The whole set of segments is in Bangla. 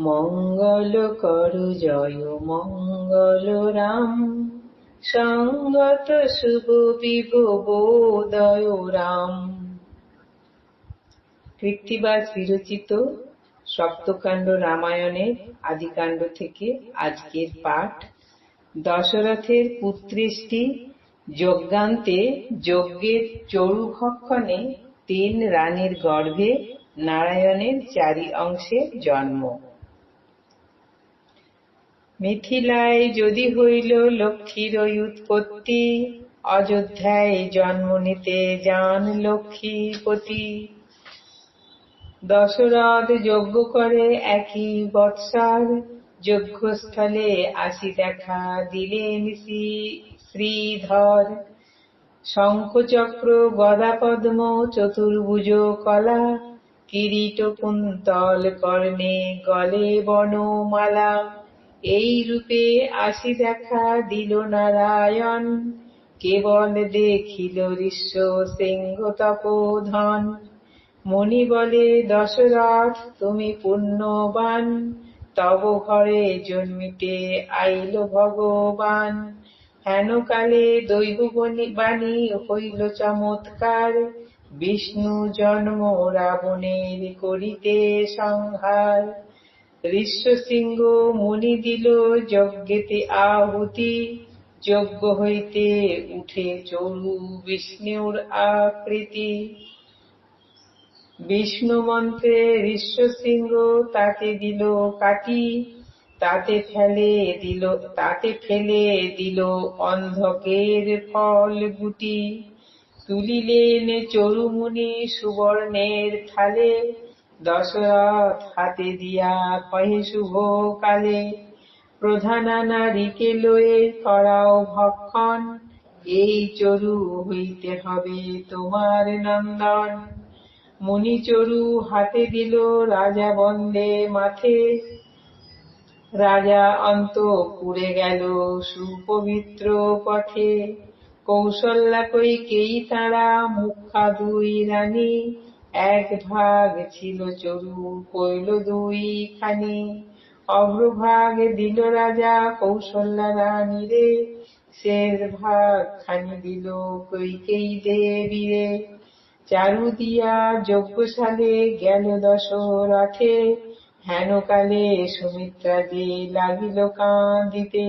মঙ্গল করু জয় মঙ্গল রাম। সঙ্গত শুভ বিবোদয় রাম। কৃত্তিবাস বিরচিত সপ্তকাণ্ড রামায়ণের আদিকাণ্ড থেকে আজকের পাঠ। দশরথের পুত্রেষ্টি যজ্ঞান্তে যজ্ঞের চরুভক্ষণে তিন রানীর গর্ভে নারায়ণের চারি অংশে জন্ম। মিথিলায় যদি হইল লক্ষ্মীর উৎপত্তি, অযোধ্যায় জন্ম নিতে যান লক্ষ্মীপতি। দশরথ যজ্ঞ করে একই বৎসর, যজ্ঞস্থলে আসি দেখা দিলেন শ্রীধর। শঙ্খচক্র গদা পদ্ম চতুর্ভুজ কলা কিরীট কুন্তল কর্ণে গলে বনমালা। এই রূপে আসি দেখা দিল নারায়ণ। কেবল দেখিল ঋষ্য সিংহ তপোধন। মণি বলে, দশরথ, তুমি পুণ্যবান। তব ঘরে জন্মিতে আইল ভগবান। হেনকালে দৈব বাণী হইল চমৎকার। বিষ্ণু জন্ম রাবণের করিতে সংহার। ঋষ্যসিংহ মুনি দিল যজ্ঞেতে আহুতি। যজ্ঞ হইতে উঠে চরু বিষ্ণুর আকৃতি। বিষ্ণু মন্ত্রে ঋষ্যসিংহ তাতে দিল কাটি, তাতে ফেলে দিল, তাতে ফেলে দিল অন্ধকের ফল গুটি। তুলিলেন চরুমুনি সুবর্ণের থালে দশরথ হাতে দিয়া কহে শুভ কালে প্রধানা নারীকে লয়ে করাও ভক্ষণ, এই চরু হইতে হবে তোমার নন্দন। মুনিচরু হাতে দিল রাজা বন্দে মাথে। রাজা অন্ত পুড়ে গেল সুপবিত্র পথে। কৌশল্যা কই কেই তাঁরা মুখা দুই রানী। এক ভাগ ছিল চরু কইল দুই খানি অগ্রভাগ দিল রাজা কৌশল্যা রানী রে। শেষ ভাগ খানি দিল কৈকেই দেবীরে চারু দিয়া যজ্ঞশালে গেল দশরথে হেনকালে সুমিত্রা যে লাগিল কাঁদিতে।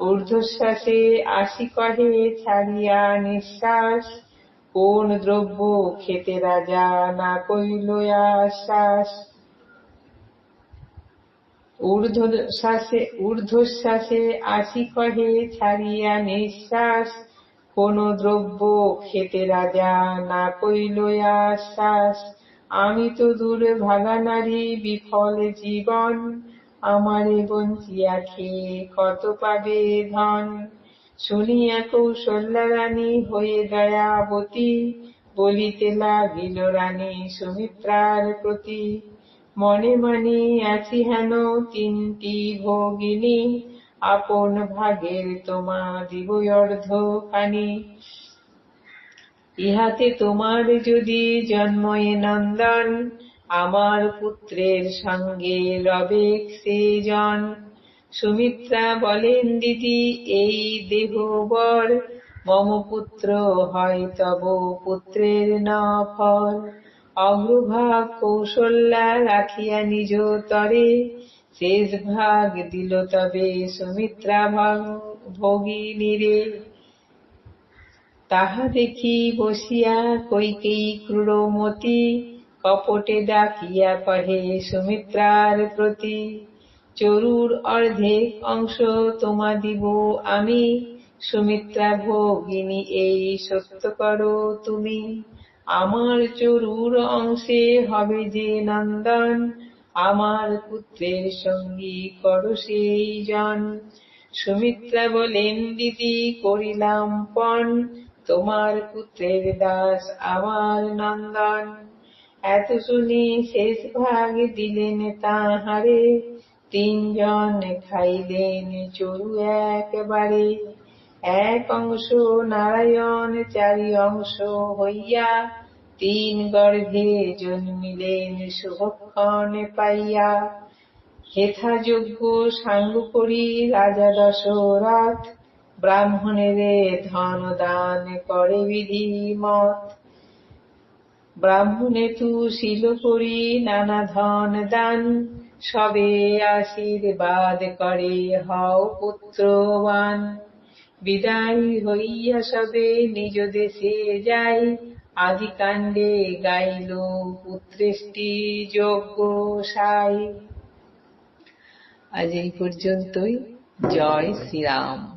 ঊর্ধ্বশ্বাসে আসি কহে ছাড়িয়া নিঃশ্বাস কোন দ্রব্য খেতে রাজা না কইল আশ্বাস? ঊর্ধ্বশ্বাসে ঊর্ধ্বশ্বাসে আসি কহে, ছাড়িয়া নিঃশ্বাস। কোন দ্রব্য খেতে রাজা না কইল আশ্বাস? আমি তো দূর ভাগা নারী, বিফল জীবন। আমারে বঞ্চিয়া খেয়ে কত পাবে ধন? শুনিয়া কৌশল্যা রানী হয়ে দয়াবতী বলিতে লাগিল, রানী সুমিত্রার প্রতি মনে মনে আছি হেন তিনটি ভগিনী। আপন ভাগের তোমা দিব অর্ধখানি ইহাতে তোমার যদি জন্ময়ে নন্দন, আমার পুত্রের সঙ্গে রবে সে জন। সুমিত্রা বলেন, দিদি, এই দেহ বর মম পুত্র হয় তব পুত্রের না ফল অগ্রভাগ কৌশল্যা রাখিয়া নিজ তরে, শেষ ভাগ দিল তবে সুমিত্রা ভগিনীরে। তাহা দেখি বসিয়া কৈকেয়ী ক্রূরমতি কপটে ডাকিয়া কহে সুমিত্রার প্রতি চরুর অর্ধেক অংশ তোমা দিব আমি। সুমিত্রা ভগিনী, এই সত্য করো তুমি। আমার চরুর অংশে হবে যে নন্দন, আমার পুত্রের সঙ্গী করো সেই জন। সুমিত্রা বলেন, দিদি, করিলাম পণ, তোমার পুত্রের দাস আমার নন্দন। এত শুনি শেষ ভাগ দিলেন তাহারে। তিনজন খাইলেন চরু একেবারে। এক অংশ নারায়ণ, চারি অংশ হইয়া তিন গর্ভে জন্মিলেন শুভক্ষণ পাইয়া। হেথা যজ্ঞ সাঙ্গ করি রাজা দশরথ ব্রাহ্মণের ধন দান করে বিধি মত ব্রাহ্মণে তু শিল করি নানা ধন দান সবে আশীর্বাদ করে, হও পুত্রবান বিদায় হইয়া সবে নিজ দেশে যাই আদি কাণ্ডে গাইল পুত্রেষ্টি যজ্ঞ সাই। আজ এই পর্যন্তই। জয় শ্রীরাম।